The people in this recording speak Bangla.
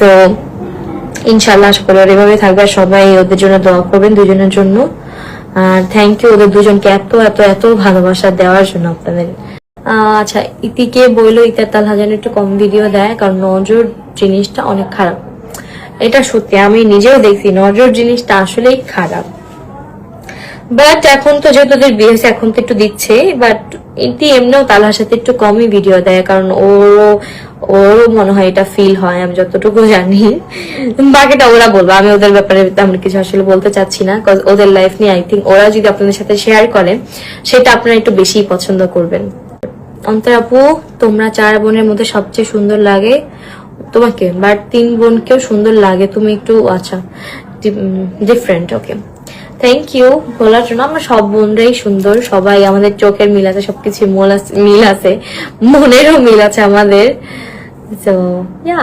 তো ইনশাল্লাহ আশা করি ওরা এভাবে থাকবে। সবাই ওদের জন্য দোয়া করবেন দুজনের জন্য। আর থ্যাংক ইউ ওদের দুজনকে এত এত এত ভালোবাসা দেওয়ার জন্য আপনাদের। আচ্ছা ইতিকে বইলো ইতার তালহা যেন একটু কম ভিডিও দেয়, কারণ নজর জিনিসটা অনেক খারাপ। এটা সত্যি, আমি নিজেও দেখছি নজর জিনিসটা আসলেই খারাপ। বাট এখন তো যেহেতু ওদের বিয়ে হয়েছে এখন তো একটু দিচ্ছে বাট ইতি এমনিও তালহার সাথে একটু কমই ভিডিও দেয়, কারণ ওরও ওরও মনে হয় এটা ফিল হয়, আমি যতটুকু জানি। বাকিটা ওরা বলব, আমি ওদের ব্যাপারে তেমন কিছু আসলে বলতে চাচ্ছি না, 'cause ওদের লাইফ নিয়ে আই থিঙ্ক ওরা যদি আপনাদের সাথে শেয়ার করে, সেটা আপনারা একটু বেশি পছন্দ করবেন। অন্তর আপু, তোমরা চার বোনের মধ্যে সবচেয়ে সুন্দর লাগে তোমাকে বাট তিন বোনকেও সুন্দর লাগে, তুমি একটু আচ্ছা ডিফারেন্ট ওকে থ্যাংক ইউ বলার জন্য আমরা সব বোনরাই সুন্দর, সবাই আমাদের চোখের মিল আছে সবকিছু মিল আছে, মনেরও মিল আছে আমাদের। তো ইয়া